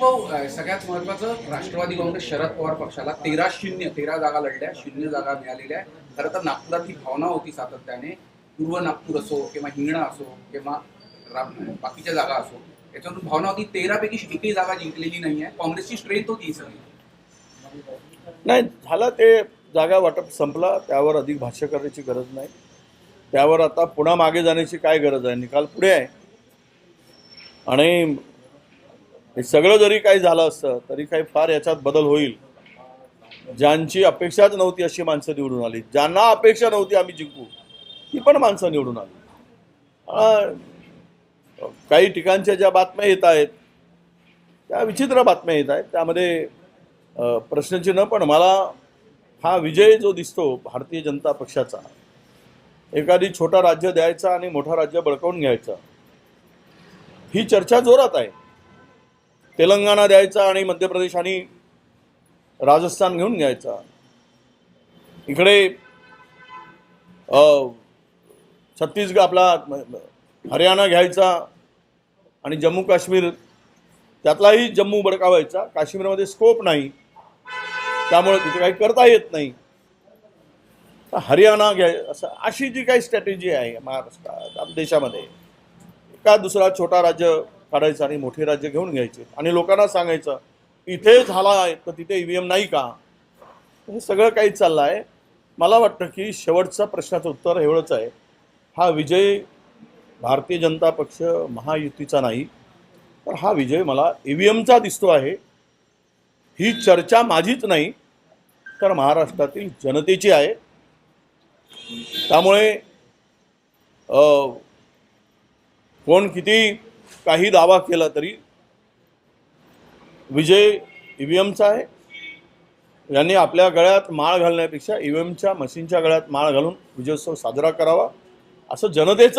हो सगळ्यात महत्वाचं राष्ट्रवादी काँग्रेस शरद पवार पक्षाला तेरा शून्य तेरा जागा लढल्या शून्य जागा मिळालेल्या आहे खरं तर नागपुरात ही भावना होती सातत्याने. पूर्व नागपूर असो किंवा हिंगणा असो किंवा बाकीच्या जागा असो याच्यातून भावना होती तेरापैकी एकही जागा जिंकलेली नाही आहे. काँग्रेसची स्ट्रेंथ होती सगळी. नाही झालं ते जागा वाटप संपला त्यावर अधिक भाष्य करण्याची गरज नाही. त्यावर आता पुन्हा मागे जाण्याची काय गरज आहे? निकाल पुढे आहे. आणि हे सगळं जरी काही झालं असतं तरी काही फार याच्यात बदल होईल. ज्यांची अपेक्षाच नव्हती अशी माणसं निवडून आली. ज्यांना अपेक्षा नव्हती आम्ही जिंकू ती पण माणसं निवडून आली. काही ठिकाणच्या ज्या बातम्या येत आहेत त्या विचित्र बातम्या येत आहेत. त्यामध्ये प्रश्नचिन्ह पण. मला हा विजय जो दिसतो भारतीय जनता पक्षाचा एखादी छोटा राज्य द्यायचा आणि मोठा राज्य बळकावून घ्यायचा ही चर्चा जोरात आहे. तेलंगणा द्यायचा आणि मध्य प्रदेश आणि राजस्थान घेऊन घ्यायचा. इकडे छत्तीसगड आपला हरियाणा घ्यायचा आणि जम्मू काश्मीर त्यातलाही जम्मू बडकावायचा काश्मीरमध्ये स्कोप नाही. त्यामुळे तिथे काही करता येत नाही. हरियाणा घ्याय असं अशी जी काही स्ट्रॅटेजी आहे महाराष्ट्रात देशामध्ये एका दुसरा छोटा राज्य काढायचं आणि मोठे राज्य घेऊन घ्यायचे. आणि लोकांना सांगायचं इथे झाला आहे तर तिथे ई व्ही एम नाही का? हे सगळं काही चाललं आहे मला वाटतं की शेवटचा प्रश्नाचं उत्तर एवढंच आहे. हा विजय भारतीय जनता पक्ष महायुतीचा नाही तर हा विजय मला ई व्ही एमचा दिसतो आहे. ही चर्चा माझीच नाही तर महाराष्ट्रातील जनतेची आहे. त्यामुळे कोण किती काही दावा केला तरी विजय ई व्ही एमचा आहे. यांनी आपल्या गळ्यात माळ घालण्यापेक्षा ई व्ही एमच्या मशीनच्या गळ्यात माळ घालून विजयोत्सव साजरा करावा. असं जनतेचं